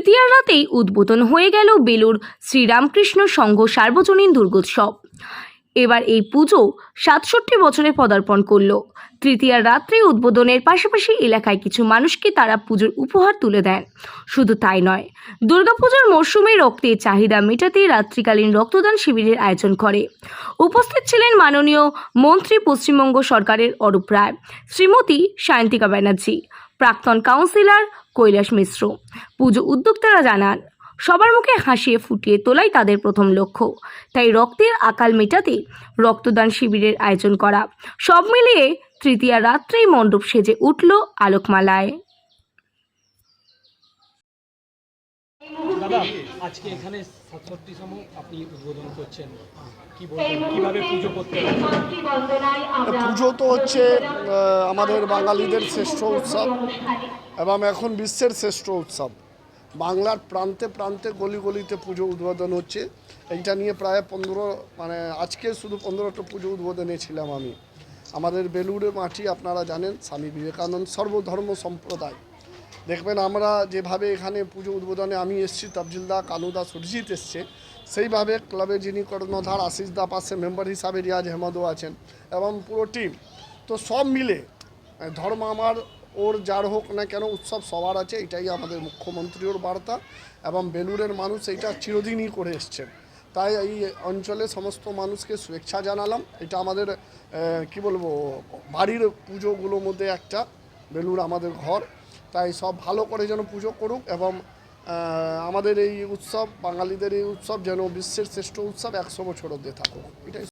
তৃতীয়ার রাতেই উদ্বোধন হয়ে গেল বেলুর শ্রীরামকৃষ্ণ সংঘ সার্বজনীন দুর্গোৎসব। এবার এই পুজো সাতষট্টি বছরে পদার্পণ করল। তৃতীয়ার রাত্রে উদ্বোধনের পাশাপাশি এলাকায় কিছু মানুষকে তারা পুজোর উপহার তুলে দেন। শুধু তাই নয়, দুর্গাপুজোর মরশুমে রক্তের চাহিদা মেটাতে রাত্রিকালীন রক্তদান শিবিরের আয়োজন করে। উপস্থিত ছিলেন মাননীয় মন্ত্রী পশ্চিমবঙ্গ সরকারের অরূপ রায়, শ্রীমতী সায়ন্তিকা ব্যানার্জি প্রাক্তন কাউন্সিলর কৈলাস মিশ্র। পুজো উদ্যোক্তারা জানান, সবার মুখে হাসিয়ে ফুটিয়ে তোলাই তাদের প্রথম লক্ষ্য। তাই রক্তের আকাল মেটাতে রক্তদান শিবিরের আয়োজন করা। সব মিলিয়ে তৃতীয়া রাত্রেই মণ্ডপ সেজে উঠল আলোকমালায়। দাদা আজকে এখানে সাতষট্টিতম আপনি উদ্বোধন করছেন। কি বলবেন? কীভাবে পুজো করতে পুজো তো হচ্ছে আমাদের বাঙালিদের শ্রেষ্ঠ উৎসব এবং এখন বিশ্বের শ্রেষ্ঠ উৎসব। বাংলার প্রান্তে প্রান্তে গলি গলিতে পুজো উদ্বোধন হচ্ছে। এইটা নিয়ে প্রায় পনেরো মানে আজকে শুধু পনেরোটা পুজো উদ্বোধনে ছিলাম আমি। আমাদের বেলুড়ে মাটি আপনারা জানেন স্বামী বিবেকানন্দ সর্বধর্ম সম্প্রদায়। দেখবেন আমরা যেভাবে এখানে পুজো উদ্বোধনে আমি এসেছি তাবজিলদা কানুদা সুরজিৎ এসছে। সেইভাবে ক্লাবে যিনি কর্ণধার আশিস দা পাশে মেম্বার হিসাবে রিয়াজ আহমদও আছেন এবং পুরো টিম তো সব মিলে ধর্ম আমার, ওর যার হোক না কেন উৎসব সবার আছে, এটাই আমাদের মুখ্যমন্ত্রীর বার্তা এবং বেলুড়ের মানুষ এইটা চিরদিনই করে এসছেন তাই এই অঞ্চলে সমস্ত মানুষকে শুভেচ্ছা জানালাম। এটা আমাদের কি বলব, বাড়ির পুজোগুলোর মধ্যে একটা বেলুর আমাদের ঘর। তাই সব ভালো করে যেন পুজো করুক এবং আমাদের এই উৎসব, বাঙালিদের এই উৎসব যেন বিশ্বের শ্রেষ্ঠ উৎসব একশো বছর অব্দি থাকুক। এটাই